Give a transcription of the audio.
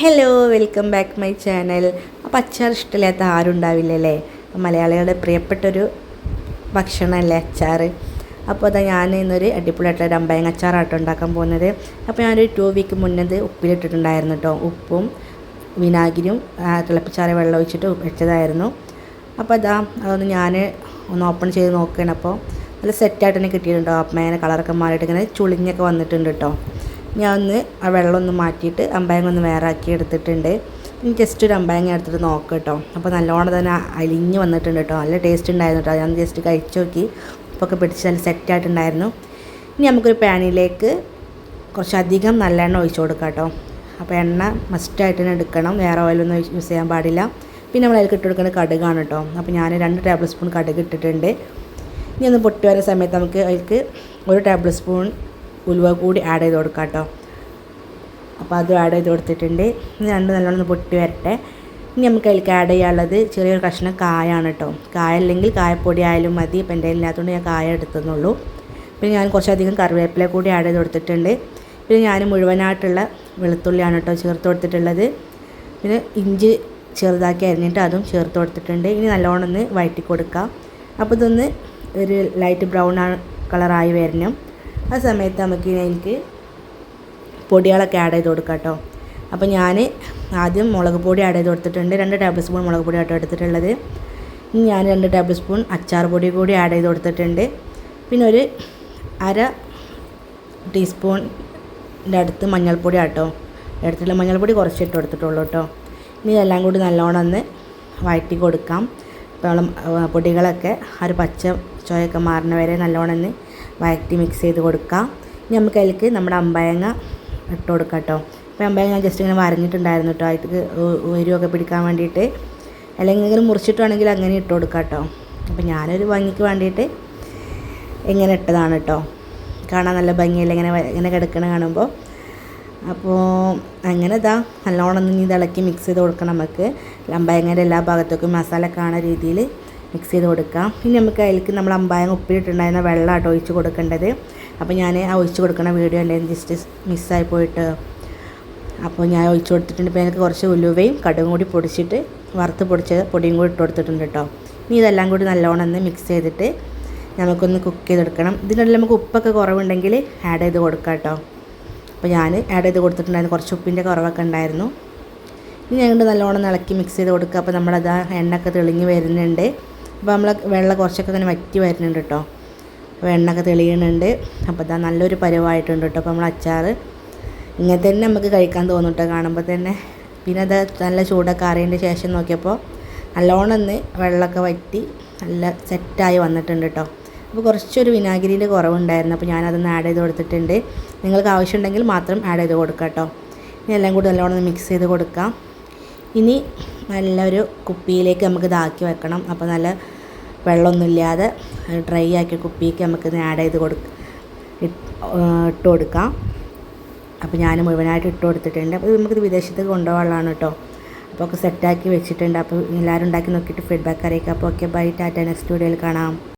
Hello welcome back my channel അപ്പോൾ അച്ചാർ ഇഷ്ടമില്ലാത്ത ആരും ഉണ്ടാവില്ലല്ലേ? മലയാളികളുടെ പ്രിയപ്പെട്ടൊരു ഭക്ഷണമല്ലേ അച്ചാർ? അപ്പോൾ അതാ ഞാൻ ഇന്നൊരു അടിപൊളിയായിട്ടുള്ള രമ്പയങ്ങ അച്ചാറാട്ടോ ഉണ്ടാക്കാൻ പോകുന്നത്. അപ്പോൾ ഞാനൊരു ടു വീക്ക് മുന്നത് ഉപ്പിലിട്ടിട്ടുണ്ടായിരുന്നു കേട്ടോ ഉപ്പും വിനാഗിരിയും തിളപ്പിച്ചാറ വെള്ളം ഒഴിച്ചിട്ട് വെച്ചതായിരുന്നു. അപ്പോൾ അതാ അതൊന്ന് ഞാൻ ഒന്ന് ഓപ്പൺ ചെയ്ത് നോക്കുകയാണ് അപ്പോൾ നല്ല സെറ്റായിട്ട് തന്നെ കിട്ടിയിട്ടുണ്ടോ. അപ്പം അങ്ങനെ കളറൊക്കെ മാറിയിട്ട് ഇങ്ങനെ ചുളിഞ്ഞൊക്കെ വന്നിട്ടുണ്ട് കേട്ടോ ഞാൻ ഒന്ന് ആ വെള്ളം ഒന്ന് മാറ്റിയിട്ട് അമ്പായങ്ങ ഒന്ന് വേറെ ആക്കി എടുത്തിട്ടുണ്ട് ജസ്റ്റ് ഒരു അമ്പായങ്ങ എടുത്തിട്ട് നോക്കാം കേട്ടോ. അപ്പോൾ നല്ലോണം തന്നെ അലിഞ്ഞ് വന്നിട്ടുണ്ട് കേട്ടോ. നല്ല ടേസ്റ്റ് ഉണ്ടായിരുന്നു കേട്ടോ. ഞാൻ ജസ്റ്റ് കഴിച്ച് നോക്കി. ഉപ്പൊക്കെ പിടിച്ച് നല്ല സെറ്റായിട്ടുണ്ടായിരുന്നു ഇനി നമുക്കൊരു പാനിലേക്ക് കുറച്ചധികം നല്ലെണ്ണ ഒഴിച്ചു കൊടുക്കാം കേട്ടോ. അപ്പോൾ എണ്ണ മസ്റ്റായിട്ട് തന്നെ എടുക്കണം. വേറെ ഓയിലൊന്നും യൂസ് ചെയ്യാൻ പാടില്ല. പിന്നെ നമ്മൾ അതിൽ ഇട്ട് കൊടുക്കുന്നത് കടുകാണ് കേട്ടോ. അപ്പോൾ ഞാൻ രണ്ട് ടേബിൾ സ്പൂൺ കടുക് ഇട്ടിട്ടുണ്ട്. ഇനി ഒന്ന് പൊട്ടി വരുന്ന സമയത്ത് നമുക്ക് അതിലേക്ക് ഒരു ടേബിൾ സ്പൂൺ ഉലുവ കൂടി ആഡ് ചെയ്ത് കൊടുക്കാം കേട്ടോ. അപ്പോൾ അതും ആഡ് ചെയ്ത് കൊടുത്തിട്ടുണ്ട്. ഇനി രണ്ട് നല്ലോണം പൊട്ടി വരട്ടെ. ഇനി നമുക്ക് അതിലേക്ക് ആഡ് ചെയ്യാനുള്ളത് ചെറിയൊരു കഷ്ണം കായാണ് കേട്ടോ. കായ അല്ലെങ്കിൽ കായപ്പൊടി ആയാലും മതി. ഇപ്പം എന്റെ ഇല്ലാത്തതുകൊണ്ട് ഞാൻ കായ എടുത്തെന്നുള്ളൂ. പിന്നെ ഞാൻ കുറച്ചധികം കറിവേപ്പില കൂടി ആഡ് ചെയ്ത് കൊടുത്തിട്ടുണ്ട്. പിന്നെ ഞാൻ മുഴുവനായിട്ടുള്ള വെളുത്തുള്ളിയാണ് കേട്ടോ ചേർത്ത് കൊടുത്തിട്ടുള്ളത്. പിന്നെ ഇഞ്ചി ചെറുതാക്കി അരിഞ്ഞിട്ട് അതും ചേർത്ത് കൊടുത്തിട്ടുണ്ട്. ഇനി നല്ലോണം ഒന്ന് വഴറ്റി കൊടുക്കാം അപ്പോൾ ഇതൊന്ന് ഒരു ലൈറ്റ് ബ്രൗൺ കളറായി വരണം. ആ സമയത്ത് നമുക്ക് എനിക്ക് പൊടികളൊക്കെ ആഡ് ചെയ്ത് കൊടുക്കാം കേട്ടോ അപ്പോൾ ഞാൻ ആദ്യം മുളക് പൊടി ആഡ് ചെയ്ത് കൊടുത്തിട്ടുണ്ട്. രണ്ട് ടേബിൾ സ്പൂൺ മുളക് പൊടി ആട്ടോ എടുത്തിട്ടുള്ളത്. ഇനി ഞാൻ രണ്ട് ടേബിൾ സ്പൂൺ അച്ചാർ പൊടി കൂടി ആഡ് ചെയ്ത് കൊടുത്തിട്ടുണ്ട്. പിന്നെ ഒരു അര ടീസ്പൂണിന്റെ അടുത്ത് മഞ്ഞൾപ്പൊടി ആട്ടോ എടുത്തിട്ടുള്ള മഞ്ഞൾപ്പൊടി കുറച്ച് ഇട്ട് കൊടുത്തിട്ടുള്ളൂ കേട്ടോ ഇനി എല്ലാം കൂടി നല്ലോണം ഒന്ന് വഴറ്റി കൊടുക്കാം. അപ്പോൾ പൊടികളൊക്കെ ആ ഒരു പച്ച ചോയൊക്കെ മാറുന്ന വരെ നല്ലോണം ഒന്ന് വഴറ്റി മിക്സ് ചെയ്ത് കൊടുക്കാം. ഇനി നമുക്ക് അതിലേക്ക് നമ്മുടെ അമ്പയങ്ങ ഇട്ട് കൊടുക്കാം കേട്ടോ അപ്പോൾ അമ്പയങ്ങ ഞാൻ ജസ്റ്റ് ഇങ്ങനെ വരഞ്ഞിട്ടുണ്ടായിരുന്നു കേട്ടോ അതിലേക്ക് ഉരുവൊക്കെ പിടിക്കാൻ വേണ്ടിയിട്ട്. അല്ലെങ്കിൽ ഇങ്ങനെ മുറിച്ചിട്ടാണെങ്കിൽ അങ്ങനെ ഇട്ട് കൊടുക്കാം കേട്ടോ അപ്പോൾ ഞാനൊരു ഭംഗിക്ക് വേണ്ടിയിട്ട് ഇങ്ങനെ ഇട്ടതാണ് കേട്ടോ കാണാൻ നല്ല ഭംഗിയല്ല? ഇങ്ങനെ ഇങ്ങനെ കിടക്കണ കാണുമ്പോൾ. അപ്പോൾ അങ്ങനെ ഇതാ നല്ലോണം ഇത് ഇളക്കി മിക്സ് ചെയ്ത് കൊടുക്കണം നമുക്ക്. അമ്പയങ്ങയുടെ എല്ലാ ഭാഗത്തേക്കും മസാല കാണുന്ന രീതിയിൽ മിക്സ് ചെയ്ത് കൊടുക്കാം ഇനി നമുക്ക് അതിലേക്ക് നമ്മൾ അമ്പായങ്ങ ഉപ്പിലിട്ടുണ്ടായിരുന്ന വെള്ളമാട്ടോ ഒഴിച്ച് കൊടുക്കേണ്ടത്. അപ്പോൾ ഞാൻ ആ ഒഴിച്ച് കൊടുക്കുന്ന വീഡിയോ ഉണ്ടായിരുന്നു ജസ്റ്റ് മിസ്സായി പോയിട്ട് അപ്പോൾ ഞാൻ ഒഴിച്ച് കൊടുത്തിട്ടുണ്ട്. ഇപ്പോൾ എനിക്ക് കുറച്ച് ഉലുവയും കടുകും കൂടി പൊടിച്ചിട്ട് വറുത്ത് പൊടിച്ച പൊടിയും കൂടി ഇട്ട് കൊടുത്തിട്ടുണ്ട് കേട്ടോ. ഇനി ഇതെല്ലാം കൂടി നല്ലോണം ഒന്ന് മിക്സ് ചെയ്തിട്ട് നമുക്കൊന്ന് കുക്ക് ചെയ്തെടുക്കണം. ഇതിനുള്ളിൽ നമുക്ക് ഉപ്പൊക്കെ കുറവുണ്ടെങ്കിൽ ആഡ് ചെയ്ത് കൊടുക്കാം കേട്ടോ. അപ്പോൾ ഞാൻ ആഡ് ചെയ്ത് കൊടുത്തിട്ടുണ്ടായിരുന്നു. കുറച്ച് ഉപ്പിന്റെ കുറവൊക്കെ ഉണ്ടായിരുന്നു. ഇനി ഞങ്ങൾ നല്ലോണം ഇളക്കി മിക്സ് ചെയ്ത് കൊടുക്കുക. അപ്പോൾ നമ്മളത് ആ എണ്ണയൊക്കെ തെളിഞ്ഞ് വരുന്നുണ്ട്. അപ്പോൾ നമ്മൾ വെള്ളം കുറച്ചൊക്കെ ഇങ്ങനെ വറ്റി വരുന്നുണ്ട് കേട്ടോ അപ്പോൾ തെളിയുന്നുണ്ട്. അപ്പോൾ ഇതാ നല്ലൊരു പരുവായിട്ടുണ്ട് കേട്ടോ അപ്പോൾ നമ്മൾ അച്ചാർ ഇങ്ങനെ തന്നെ നമുക്ക് കഴിക്കാൻ തോന്നും കേട്ടോ കാണുമ്പോൾ തന്നെ. പിന്നെ അത് നല്ല ചൂടൊക്കെ അറിയേണ്ട ശേഷം നോക്കിയപ്പോൾ നല്ലോണം ഒന്ന് വെള്ളമൊക്കെ വറ്റി നല്ല സെറ്റായി വന്നിട്ടുണ്ട് കേട്ടോ അപ്പോൾ കുറച്ചൊരു വിനാഗിരിന്റെ കുറവുണ്ടായിരുന്നു. അപ്പോൾ ഞാനതൊന്ന് ആഡ് ചെയ്ത് കൊടുത്തിട്ടുണ്ട്. നിങ്ങൾക്ക് ആവശ്യമുണ്ടെങ്കിൽ മാത്രം ആഡ് ചെയ്ത് കൊടുക്കാം കേട്ടോ ഇനി എല്ലാം കൂടി നല്ലോണം മിക്സ് ചെയ്ത് കൊടുക്കാം. ഇനി നല്ലൊരു കുപ്പിയിലേക്ക് നമുക്ക് ഇതാക്കി വെക്കണം. അപ്പോൾ നല്ല വെള്ളമൊന്നുമില്ലാതെ ഡ്രൈ ആക്കിയ കുപ്പിക്ക് നമുക്കിത് ആഡ് ചെയ്ത് കൊടുക്ക ഇട്ട് കൊടുക്കാം. അപ്പോൾ ഞാൻ മുഴുവനായിട്ട് ഇട്ട് കൊടുത്തിട്ടുണ്ട്. അപ്പോൾ നമുക്കിത് വിദേശത്തേക്ക് കൊണ്ടുപോകാനുള്ളതാണ് കേട്ടോ. അപ്പോൾ ഒക്കെ സെറ്റാക്കി വെച്ചിട്ടുണ്ട്. അപ്പോൾ എല്ലാവരും ഉണ്ടാക്കി നോക്കിയിട്ട് ഫീഡ്ബാക്ക് അറിയിക്കാം. അപ്പോൾ ഓക്കെ ബൈ ടാറ്റ നെക്സ്റ്റ് വീഡിയോയിൽ കാണാം.